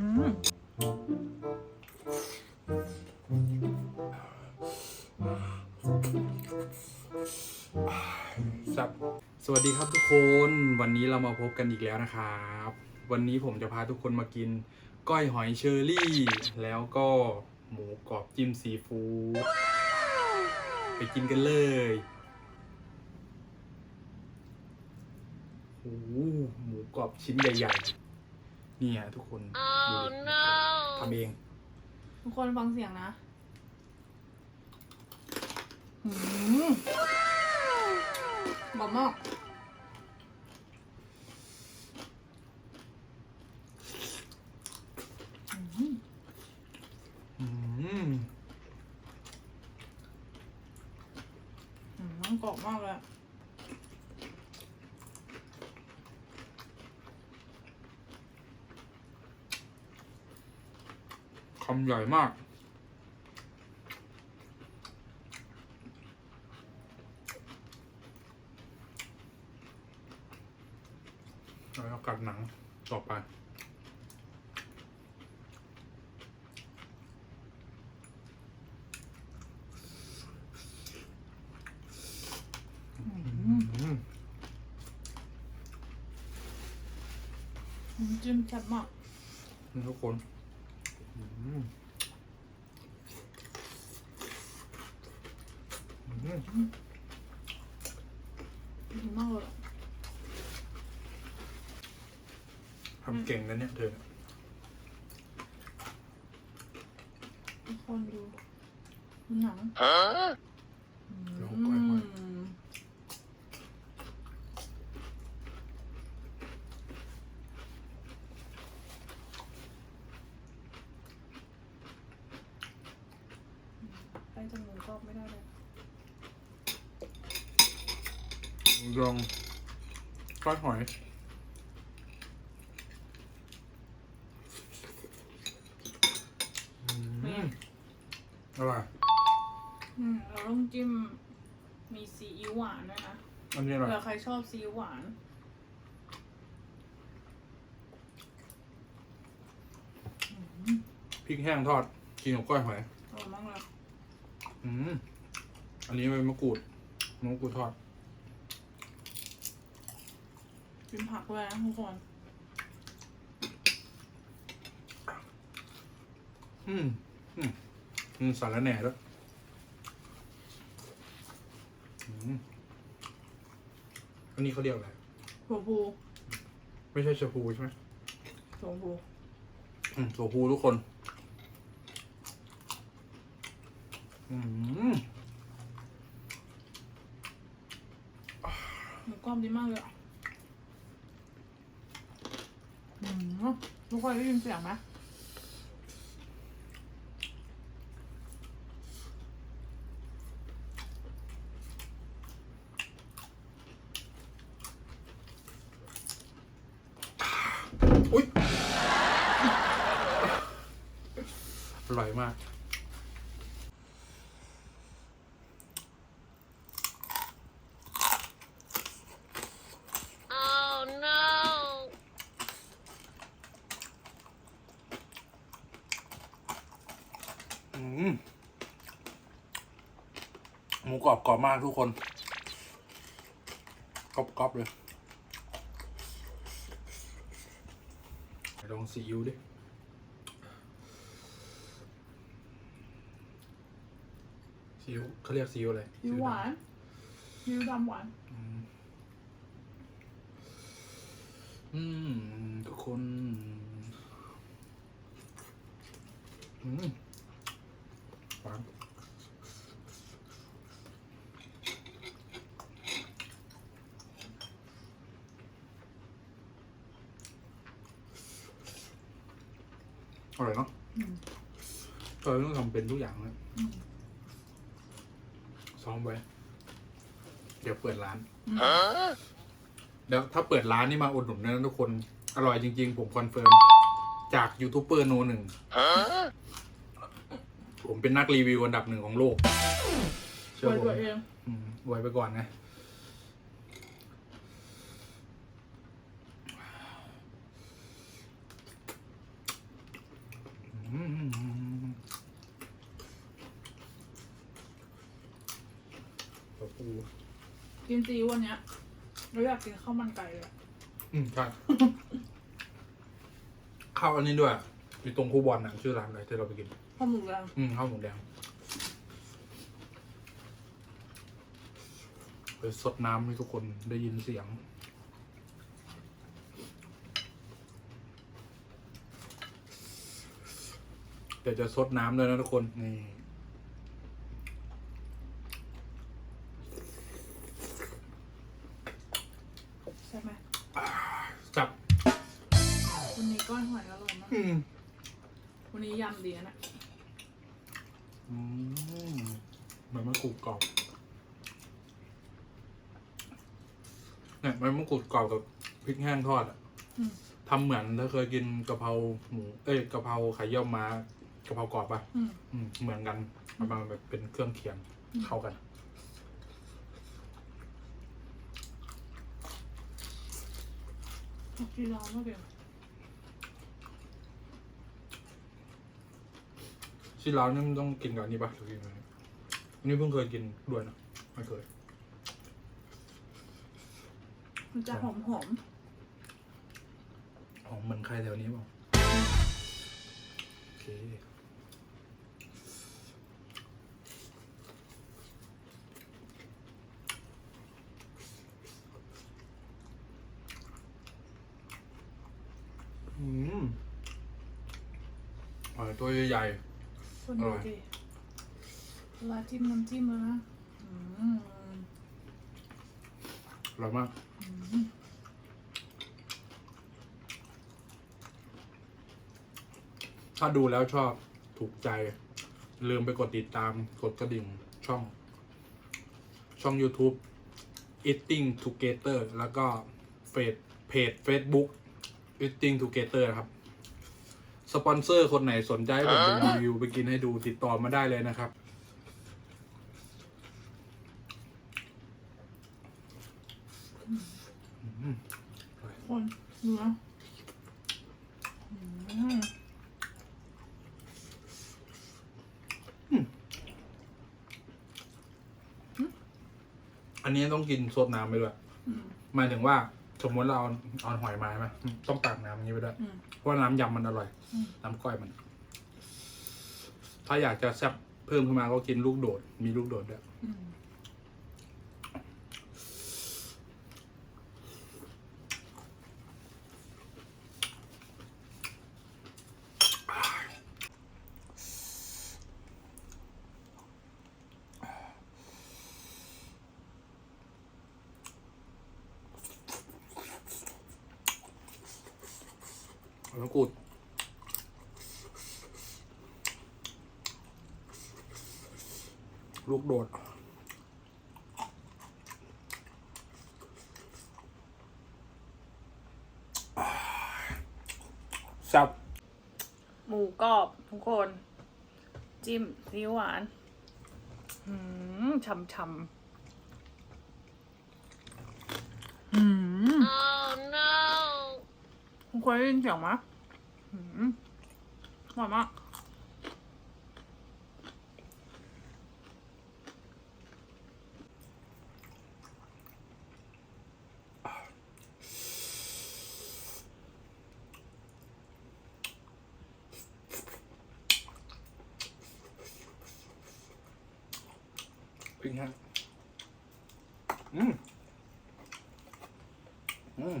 ครับ สวัสดีครับทุกคน วันนี้เรามาพบกันอีกแล้วนะครับ วันนี้ผมจะพาทุกคนมากิน ก้อยหอยเชอรี่ แล้วก็หมูกรอบจิ้มซีฟู้ดไปกินกันเลยโอ้โหหมูกรอบชิ้นใหญ่ๆ เนี่ยทุกคนดูดิทำเอง ทุกคนฟังเสียงนะอืมบอกมากอืมอืมมันกรอบมากเลยอะำใหญ่มาก แล้วกัดหนังต่อไปอืมน้ำจิ้มแซ่บมากนี่ทุกคนอืมอืม ดีมากเลยอะทำเก่งนะเนี่ยเธอ ทุกคนดูดูหนังแล้วอืก้อยหอยมไปจมูกก็ไม่ได้เลย ลอง ก้อยหอย อืมอร่อย อืมเราต้องจิ้มมีซีอิ๊วหวานด้วยนะอันนี้อร่อยเผื่อใครชอบซีอิ๊วหวาน พริกแห้งทอดกินกับก้อยหอย อร่อยมากเลย อืม อันนี้เป็นมะกรูด มะกรูดทอด กินผักด้วยนะทุกคน อืม อืม อืมสารแหน่ด้วยอืมอันนี้เขาเรียกอะไรถั่วพูไม่ใช่ชาพูใช่ไหมถั่วพูอืมตัวพูทุกคน อืม หมูกรอบดีมากเลยอะ อืมทุกคนได้ยินเสียงไหม อุ้ย อร่อยมาก Oh no! อืมห มูกรอบกรอบมากทุกคนกรอบกรอบเลยลองซีอิ๊วดิซีอิ๊วเขาเรียกซีอิ๊วอะไรซีอิ๊วหวานซีอิ๊วดำหวาน อืมอืมทุกคน อืมหวาน อร่อยเนาะอืมเราต้องทำเป็นทุกอย่างเลยอืมซ้อมไว้ เดี๋ยวเปิดร้าน Huh? เดี๋ยวถ้าเปิดร้านนี่มาอุดหนุนนะทุกคน อร่อยจริง ๆ ผมคอนเฟิร์ม จากยูทูบเบอร์โนหนึ่ง Huh? ผมเป็นนักรีวิวอันดับหนึ่งของโลก เชื่อไว้ผมตัวเองอืมไว้ กินซีอิ๊ววันเนี้ยเราอยากกินข้าวมันไก่เลยอืมใช่ข้าวอันนี้ด้วยอยู่ตรงคูบอลนะชื่อร้านอะไรที่เราไปกิน ข้าวหมูแดงอืมข้าวหมูแดงไปสดน้ำให้ทุกคนได้ยินเสียง เดี๋ยวจะซดน้ำด้วยนะทุกคน นี่ใช่ไหมจับ วันนี้ก้อยหอยอร่อยมาก อืมวันนี้ยำดีนะเนี่ยอืมมันมะกรูดกรอบเนี่ยมันมะกรูดกรอบกับพริกแห้งทอดอะอืม ทำเหมือนถ้าเคยกินกะเพราหมู เอ้ยกะเพราไข่เยี่ยวม้ากะเพรากรอบป่ะอืมอืมเหมือนกันประมาณแบบเป็นเครื่องเคียงอืม เข้ากัน ผักชีลาวมากเลยที่ร้านนี่มันต้องกินกับอันนี้ป่ะหรือกินกับอันนี้อันนี้เพิ่งเคยกินด้วยนะไม่เคย มันจะหอมหอมอ๋อเหมือนใครแถวนี้เปล่าโอเค อืม อ๋อตัวใหญ่ๆคนดูดิเวลาจิ้มน้ำจิ้มแล้วนะอืมๆอร่อยมาก อืมถ้าดูแล้วชอบถูกใจ ลืมไปกดติดตามกดกระดิ่งช่อง ช่อง YouTube Eating Together แล้วก็เฟซเพจ Facebook Eating Together ครับ สปอนเซอร์คนไหนสนใจให้ผมไปรีวิวไปกินให้ดูติดต่อมาได้เลยนะครับ คนเนื้ออืมอันนี้ต้องกินสดน้ำไปด้วย อืม หมายถึงว่า สมมติเราเอาเอาหอยมาใช่ไหมต้องตักน้ำอย่างนี้ไปด้วยอืม เพราะว่าน้ำยำมันอร่อย อืม น้ำก้อยมัน ถ้าอยากจะแซ่บเพิ่มขึ้นมาก็กินลูกโดด มีลูกโดดด้วยอืม มะกรูดลูกโดดซับหมูกรอบทุกคน จิ้มซีอิ๊วหวานอืมช่ำช่ำอืม Oh no! คุณเคยได้ยินเสียงไหม อืมหวานมากพริกแห้งอืม อืม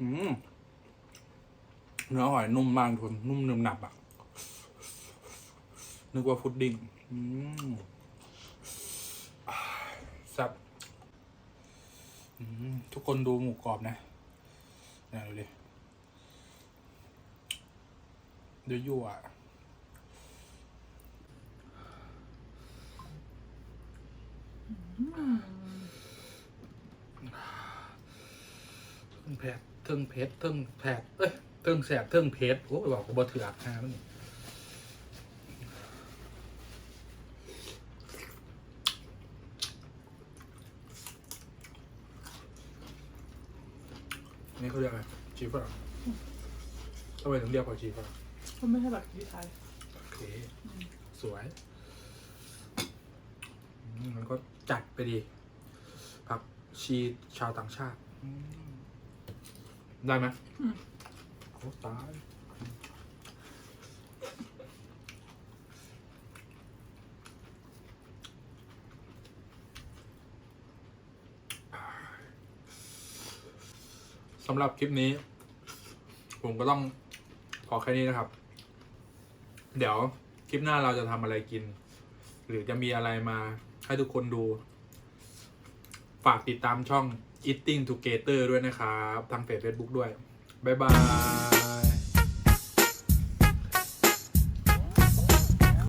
อืมเนื้อหอยนุ่มมากทุนนุ่มหนึบหนับอะ นึกว่าพุดดิ้งอืมอ่าแซ่บอืมทุกคนดูหมูกรอบนะเนี่ยดูดิดูยั่วอะแผดเทิงเพชรเทิงแผดเอ้ยเทิงแสบเทิงเพชรโอ้ยบอกกูบ่เถือกฮะมันอันนี่เขาเรียกอะไรชีฝรั่งทำไมถึงเรียกว่าชีฝรั่งมันไม่ใช่แบบที่ไทยโอเคสวยอืมมันก็จัดไปดีผักชีชาวต่างชาติอืม ได้ไหมอืมโอ้ตายสำหรับคลิปนี้ ผมก็ต้องขอแค่นี้นะครับ เดี๋ยวคลิปหน้าเราจะทำอะไรกิน หรือจะมีอะไรมาให้ทุกคนดู ฝากติดตามช่อง Eating Together ด้วยนะครับ ทางเพจ Facebook ด้วย บ๊ายบาย